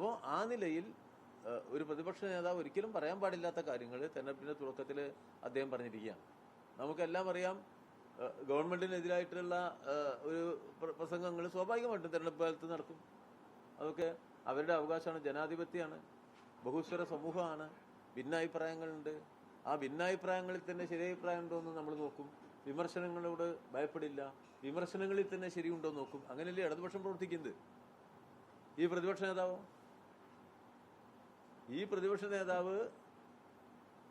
അപ്പോൾ ആ നിലയിൽ ഒരു പ്രതിപക്ഷ നേതാവ് ഒരിക്കലും പറയാൻ പാടില്ലാത്ത കാര്യങ്ങൾ തെരഞ്ഞെടുപ്പിന്റെ തുടക്കത്തിൽ അദ്ദേഹം പറഞ്ഞിരിക്കുകയാണ്. നമുക്കെല്ലാം അറിയാം ഗവൺമെന്റിനെതിരായിട്ടുള്ള ഒരു പ്രസംഗങ്ങൾ സ്വാഭാവികമായിട്ടും തെരഞ്ഞെടുപ്പ് കാലത്ത് നടക്കും. അതൊക്കെ അവരുടെ അവകാശമാണ് ജനാധിപത്യമാണ് ബഹുസ്വര സമൂഹമാണ് ഭിന്നാഭിപ്രായങ്ങളുണ്ട്. ആ ഭിന്നാഭിപ്രായങ്ങളിൽ തന്നെ ശരിയഭിപ്രായം ഉണ്ടോ എന്ന് നമ്മൾ നോക്കും. വിമർശനങ്ങളോട് ഭയപ്പെടില്ല. വിമർശനങ്ങളിൽ തന്നെ ശരിയുണ്ടോ നോക്കും. അങ്ങനെയല്ലേ ഇടതുപക്ഷം പ്രവർത്തിക്കുന്നത്? ഈ പ്രതിപക്ഷ നേതാവ്? ഈ പ്രതിപക്ഷ നേതാവ്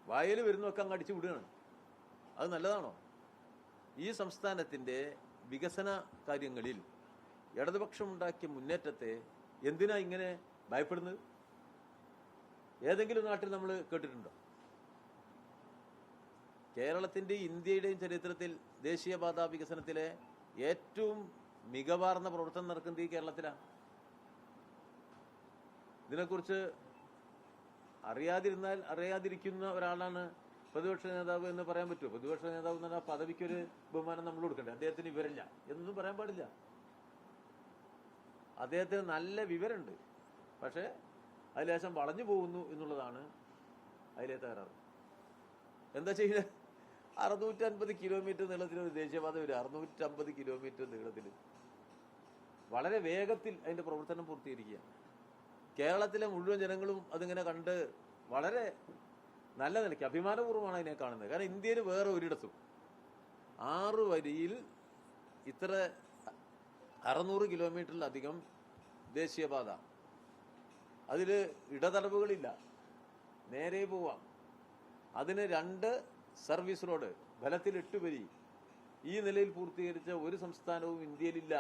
വായൽ വരുന്നൊക്കെ അങ്ങ് അടിച്ചു വിടുകയാണ്. അത് നല്ലതാണോ? ഈ സംസ്ഥാനത്തിന്റെ വികസന കാര്യങ്ങളിൽ ഇടതുപക്ഷം ഉണ്ടാക്കിയ മുന്നേറ്റത്തെ എന്തിനാ ഇങ്ങനെ ഭയപ്പെടുന്നത്? ഏതെങ്കിലും നാട്ടിൽ നമ്മൾ കേട്ടിട്ടുണ്ടോ? കേരളത്തിന്റെ ഇന്ത്യയുടെയും ചരിത്രത്തിൽ ദേശീയപാത വികസനത്തിലെ ഏറ്റവും മികവാർന്ന പ്രവർത്തനം നടക്കുന്നത് ഈ കേരളത്തിലാണ്. ഇതിനെക്കുറിച്ച് അറിയാതിരുന്നാൽ അറിയാതിരിക്കുന്ന ഒരാളാണ് പ്രതിപക്ഷ നേതാവ് എന്ന് പറയാൻ പറ്റുമോ പ്രതിപക്ഷ നേതാവ് എന്ന് പറഞ്ഞാൽ പദവിക്കൊരു ബഹുമാനം നമ്മൾ കൊടുക്കണ്ടേ? അദ്ദേഹത്തിന് വിവരമില്ല. എന്നൊന്നും പറയാൻ പാടില്ല. അദ്ദേഹത്തിന് നല്ല വിവരമുണ്ട്. പക്ഷേ അതിലേശം വളഞ്ഞു പോകുന്നു എന്നുള്ളതാണ് അതിലെ തകരാറ്. എന്താ ചെയ്യുക അറുന്നൂറ്റി അൻപത് കിലോമീറ്റർ നീളത്തിൽ ഒരു ദേശീയപാത വരും. അറുന്നൂറ്റി അമ്പത് കിലോമീറ്റർ നീളത്തിൽ വളരെ വേഗത്തിൽ അതിന്റെ പ്രവർത്തനം പൂർത്തീകരിക്കുക കേരളത്തിലെ മുഴുവൻ ജനങ്ങളും അതിങ്ങനെ കണ്ട് വളരെ നല്ല നിലയ്ക്ക് അഭിമാനപൂർവമാണ് അതിനെ കാണുന്നത്. കാരണം ഇന്ത്യയിൽ വേറെ ഒരിടത്തും ആറ് വരിയിൽ ഇത്ര അറുന്നൂറ് കിലോമീറ്ററിലധികം ദേശീയപാത അതിൽ ഇടതടവുകളില്ല. നേരെ പോവാം. അതിന് രണ്ട് സർവീസ് റോഡ് ഫലത്തിൽ എട്ട് വരി. ഈ നിലയിൽ പൂർത്തീകരിച്ച ഒരു സംസ്ഥാനവും ഇന്ത്യയിലില്ല.